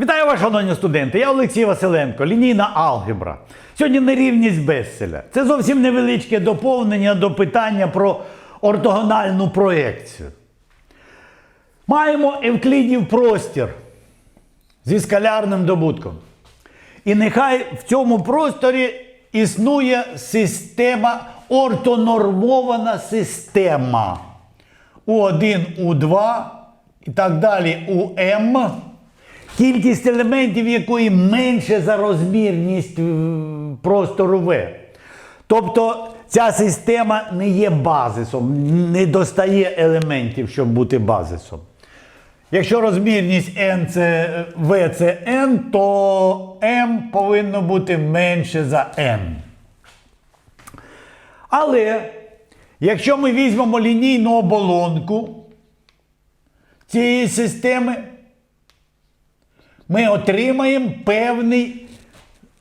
Вітаю вас, шановні студенти! Я Олексій Василенко, лінійна алгебра. Сьогодні нерівність Бесселя. Це зовсім невеличке доповнення до питання про ортогональну проекцію. Маємо евклідів простір зі скалярним добутком. І нехай в цьому просторі існує система, ортонормована система. У1, У2 і так далі УМ, кількість елементів якої менше за розмірність е, простору В. Тобто ця система не є базисом, не достає елементів, щоб бути базисом. Якщо розмірність n це V це n, то m повинно бути менше за n. Але якщо ми візьмемо лінійну оболонку цієї системи, ми отримаємо певний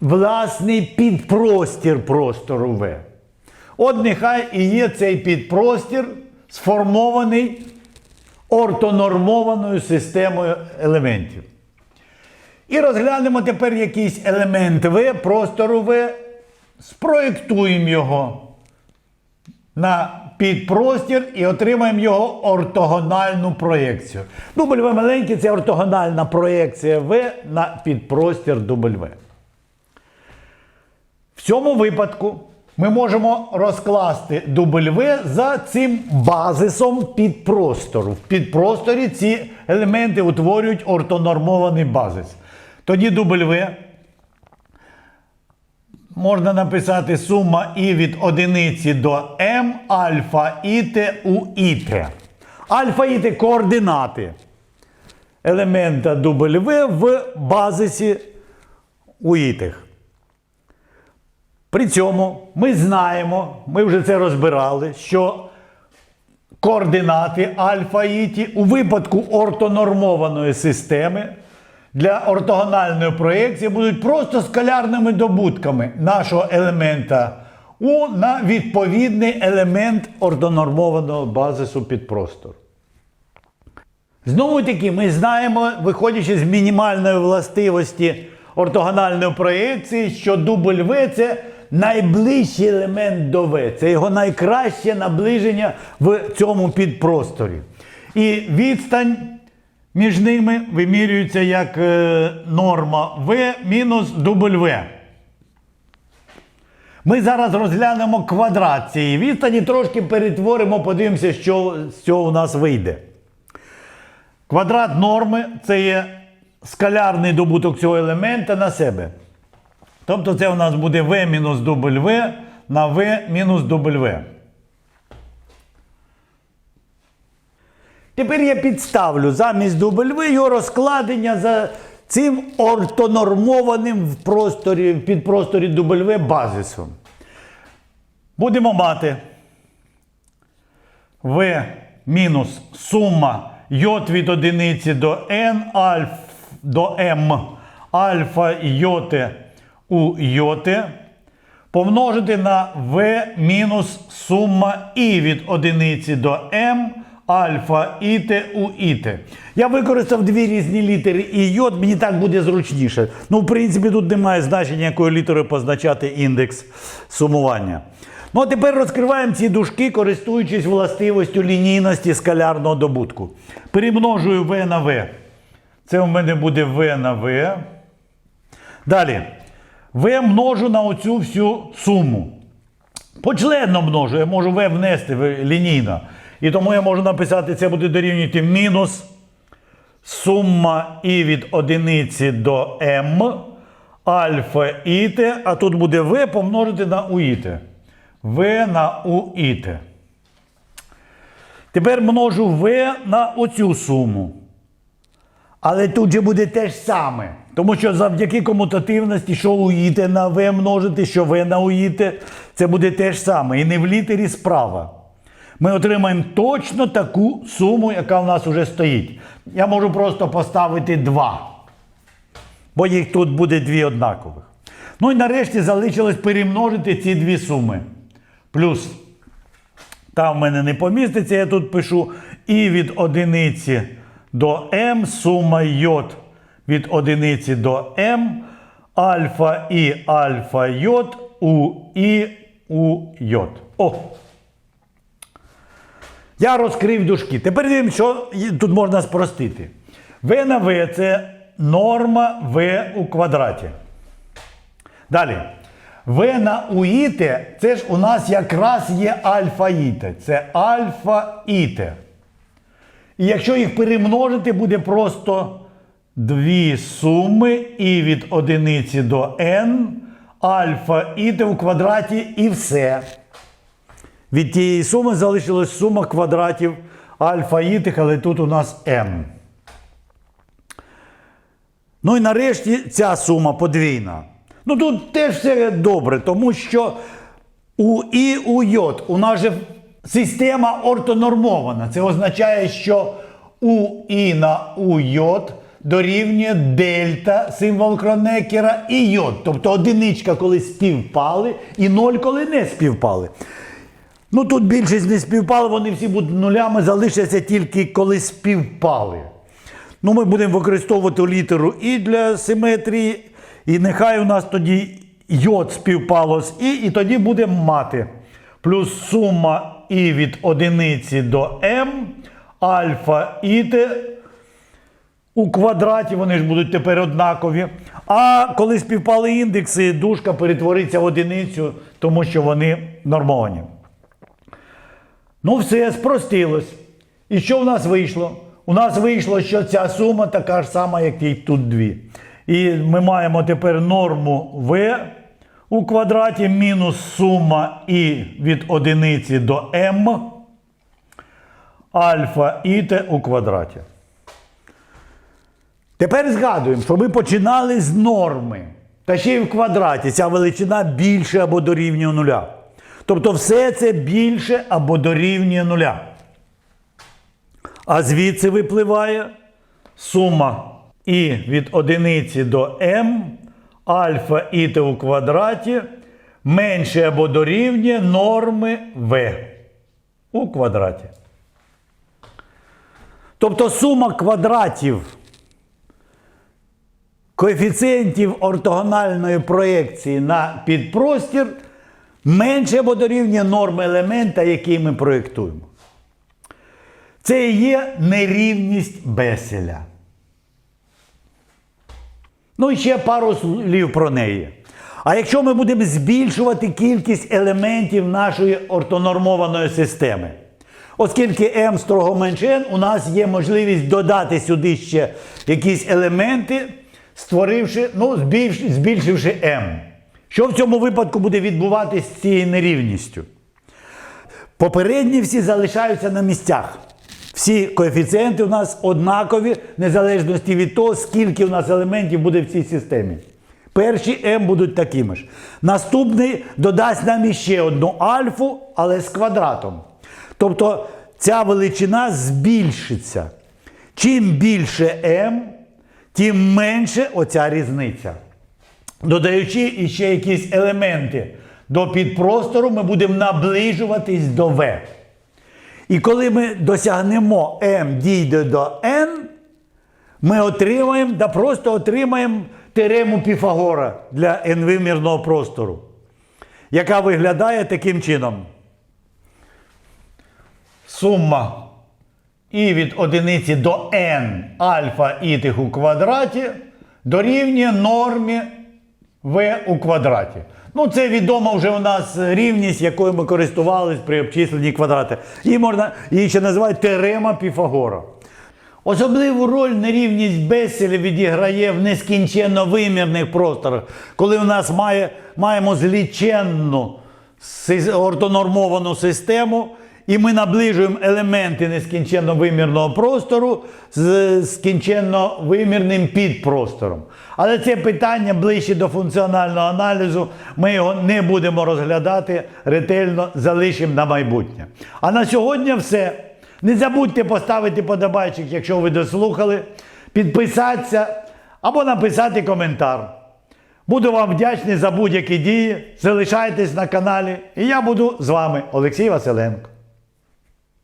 власний підпростір простору V. От нехай і є цей підпростір, сформований ортонормованою системою елементів. І розглянемо тепер якийсь елемент В, простору В, спроєктуємо його на підпростір і отримаємо його ортогональну проєкцію. Дубль В маленький це ортогональна проєкція В на підпростір W. В цьому випадку ми можемо розкласти W за цим базисом підпростору. В підпросторі ці елементи утворюють ортонормований базис. Тоді W можна написати сума і від одиниці до m альфа іте у іте. Альфа іте координати елемента W в базисі у ітих. При цьому ми знаємо, ми вже це розбирали, що координати альфа іті у випадку ортонормованої системи для ортогональної проєкції будуть просто скалярними добутками нашого елемента У на відповідний елемент ортонормованого базису підпростору. Знову таки, ми знаємо, виходячи з мінімальної властивості ортогональної проєкції, що дубль В це найближчий елемент до В. Це його найкраще наближення в цьому підпросторі. І відстань між ними вимірюється як е, норма В мінус дубль В. Ми зараз розглянемо квадрат цієї відстані, трошки перетворимо, подивимося, що з цього у нас вийде. Квадрат норми це є скалярний добуток цього елемента на себе. Тобто це у нас буде v мінус W на v мінус W. Тепер я підставлю замість W його розкладення за цим ортонормованим в просторі, в підпросторі W базисом. Будемо мати v мінус сума йод від одиниці до n альф до m альфа йоти у йоти помножити на v мінус сума і від одиниці до m альфа іте у іте. Я використав дві різні літери і йод, мені так буде зручніше. Ну, в принципі, тут немає значення, якою літерою позначати індекс сумування. Ну, а тепер розкриваємо ці дужки, користуючись властивостю лінійності скалярного добутку. Перемножую v на v. Це у мене буде v на v. Далі. v множу на оцю всю суму. Почленно множу, я можу v внести в- лінійно. І тому я можу написати, це буде дорівнювати мінус сума і від одиниці до m альфа іте, а тут буде v помножити на уіте. v на уіте. Тепер множу v на оцю суму. Але тут же буде те ж саме. Тому що завдяки комутативності, що уїте на v множити, що v на уїте, це буде те ж саме. І не в літері справа. Ми отримаємо точно таку суму, яка в нас вже стоїть. Я можу просто поставити 2. Бо їх тут буде дві однакових. Ну і нарешті залишилось перемножити ці дві суми. Плюс там в мене не поміститься, я тут пишу і від одиниці до m сума йод від одиниці до М, альфа і альфа йод у і у йод. О! Я розкрив дужки. Тепер дивимося, що тут можна спростити. В на В це норма В у квадраті. Далі. В на уїте, це ж у нас якраз є альфа іте. Це альфа іте. І якщо їх перемножити, буде просто дві суми і від одиниці до n, альфа іте у квадраті і все. Від тієї суми залишилась сума квадратів альфа ітих, але тут у нас m. Ну і нарешті ця сума подвійна. Ну тут теж все добре, тому що у і у йод у нас же система ортонормована. Це означає, що у і на у йод дорівнює дельта, символ Кронекера, і йод. Тобто одиничка, коли співпали, і ноль, коли не співпали. Ну тут більшість не співпали, вони всі будуть нулями, залишаться тільки коли співпали. Ну, ми будемо використовувати літеру і для симетрії, і нехай у нас тоді йод співпало з і, і тоді будемо мати плюс сума і від одиниці до m, альфа іте у квадраті, вони ж будуть тепер однакові. А коли співпали індекси, дужка перетвориться в одиницю, тому що вони нормовані. Ну, все, спростилось. І що в нас вийшло? У нас вийшло, що ця сума така ж сама, як і тут дві. І ми маємо тепер норму v у квадраті мінус сума і від одиниці до m альфа іте у квадраті. Тепер згадуємо, що ми починали з норми. Та ще й в квадраті ця величина більше або дорівнює нуля. Тобто все це більше або дорівнює нуля. А звідси випливає сума і від одиниці до m альфа іте у квадраті менше або дорівнює норми v у квадраті. Тобто сума квадратів коефіцієнтів ортогональної проєкції на підпростір менше або дорівнює норми елемента, який ми проєктуємо. Це і є нерівність Беселя. Ну і ще пару слів про неї. А якщо ми будемо збільшувати кількість елементів нашої ортонормованої системи, оскільки m строго менше n, у нас є можливість додати сюди ще якісь елементи, створивши, ну, збільш- збільшивши m. Що в цьому випадку буде відбуватись з цією нерівністю? Попередні всі залишаються на місцях. Всі коефіцієнти у нас однакові, незалежності від того, скільки у нас елементів буде в цій системі. Перші m будуть такими ж. Наступний додасть нам іще одну альфу, але з квадратом. Тобто ця величина збільшиться. Чим більше m, тим менше оця різниця. Додаючи іще якісь елементи до підпростору, ми будемо наближуватись до V. І коли ми досягнемо m дійде до n, ми отримаємо, да просто отримаємо теорему Піфагора для n-вимірного простору, яка виглядає таким чином. Сума і від одиниці до n альфа ітих у квадраті дорівнює нормі v у квадраті. Ну, це відома вже у нас рівність, якою ми користувалися при обчисленні квадрата. Її можна її ще називають теорема Піфагора. Особливу роль нерівність Беселя відіграє в нескінченно вимірних просторах, коли у нас має, маємо зліченну ортонормовану систему, і ми наближуємо елементи нескінченно вимірного простору з скінченно вимірним підпростором. Але це питання ближче до функціонального аналізу. Ми його не будемо розглядати ретельно, залишимо на майбутнє. А на сьогодні все. Не забудьте поставити подобайчик, якщо ви дослухали, підписатися або написати коментар. Буду вам вдячний за будь-які дії. Залишайтесь на каналі, і я буду з вами, Олексій Василенко.